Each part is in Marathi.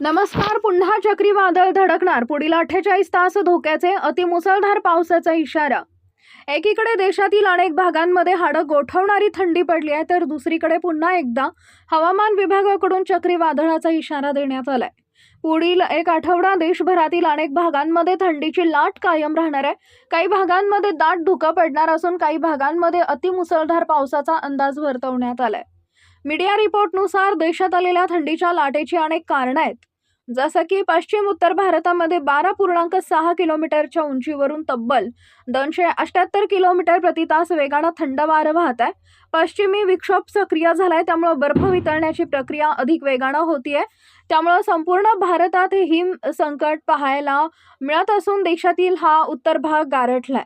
नमस्कार पुन्हा चक्रीवादळ धडकणार. पुढील अठ्ठेचाळीस तास धोक्याचे अतिमुसळधार पावसाचा इशारा. एकीकडे देशातील अनेक भागांमध्ये हाडं गोठवणारी थंडी पडली आहे तर दुसरीकडे पुन्हा एकदा हवामान विभागाकडून चक्रीवादळाचा इशारा देण्यात आलाय. पुढील एक आठवडा देशभरातील अनेक भागांमध्ये थंडीची लाट कायम राहणार आहे. काही भागांमध्ये दाट धुकं पडणार असून काही भागांमध्ये अतिमुसळधार पावसाचा अंदाज वर्तवण्यात आलाय. मीडिया रिपोर्टनुसार देशात आलेल्या थंडीच्या लाटेची अनेक कारणं आहेत. जसं की पश्चिम उत्तर भारतामध्ये बारा पूर्णांक सहा किलोमीटरच्या उंचीवरून तब्बल दोनशे अठ्याहत्तर किलोमीटर प्रति तास वेगानं थंड वारं वाहत आहे. पश्चिमी विक्षोभ सक्रिय झालाय त्यामुळं बर्फ वितळण्याची प्रक्रिया अधिक वेगानं होतीये. त्यामुळं संपूर्ण भारतात हिम संकट पाहायला मिळत असून देशातील हा उत्तर भाग गारठलाय.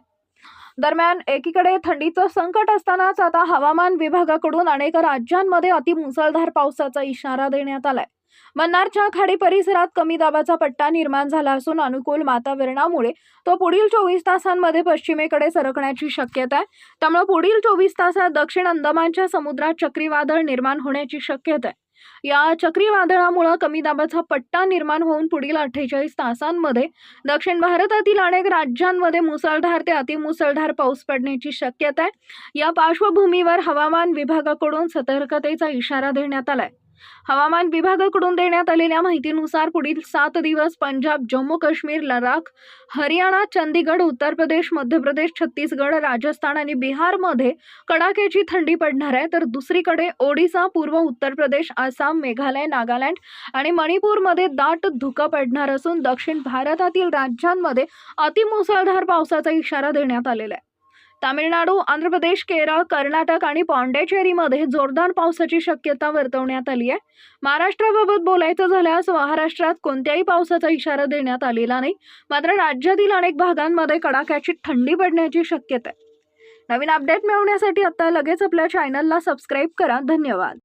दरम्यान एकीकडे थंडीचं संकट असतानाच आता हवामान विभागाकडून अनेक राज्यांमध्ये अतिमुसळधार पावसाचा इशारा देण्यात आलाय. मन्नारच्या खाडी परिसरात कमी दाबाचा पट्टा निर्माण झाला असून अनुकूल वातावरणामुळे तो पुढील चोवीस तासांमध्ये पश्चिमेकडे सरकण्याची शक्यता आहे. त्यामुळे पुढील चोवीस तासात दक्षिण अंदमानच्या समुद्रात चक्रीवादळ निर्माण होण्याची शक्यता आहे. या चक्रीवादळामुळे कमी दाबाचा पट्टा निर्माण होऊन पुढील अठ्ठेचाळीस तासांमध्ये दक्षिण भारतातील अनेक राज्यांमध्ये मुसळधार ते अतिमुसळधार पाऊस पडण्याची शक्यता आहे. या पार्श्वभूमीवर हवामान विभागाकडून सतर्कतेचा इशारा देण्यात आलाय. हवामान विभागाकडून देण्यात आलेल्या माहितीनुसार पुढील सात दिवस पंजाब जम्मू काश्मीर लडाख हरियाणा चंदीगड उत्तर प्रदेश मध्य प्रदेश छत्तीसगड राजस्थान आणि बिहारमध्ये कडाक्याची थंडी पडणार आहे. तर दुसरीकडे ओडिसा पूर्व उत्तर प्रदेश आसाम मेघालय नागालँड आणि मणिपूरमध्ये दाट धुकं पडणार असून दक्षिण भारतातील राज्यांमध्ये अतिमुसळधार पावसाचा इशारा देण्यात आलेला आहे. तामिळनाडू आंध्र प्रदेश केरळ कर्नाटक आणि पॉंडेचेरीमध्ये जोरदार पावसाची शक्यता वर्तवण्यात आली आहे. महाराष्ट्राबाबत बोलायचं झाल्यास महाराष्ट्रात कोणत्याही पावसाचा इशारा देण्यात आलेला नाही. मात्र राज्यातील अनेक भागांमध्ये कडाक्याची थंडी पडण्याची शक्यता आहे. नवीन अपडेट मिळवण्यासाठी आता लगेच आपल्या चॅनलला सबस्क्राईब करा. धन्यवाद.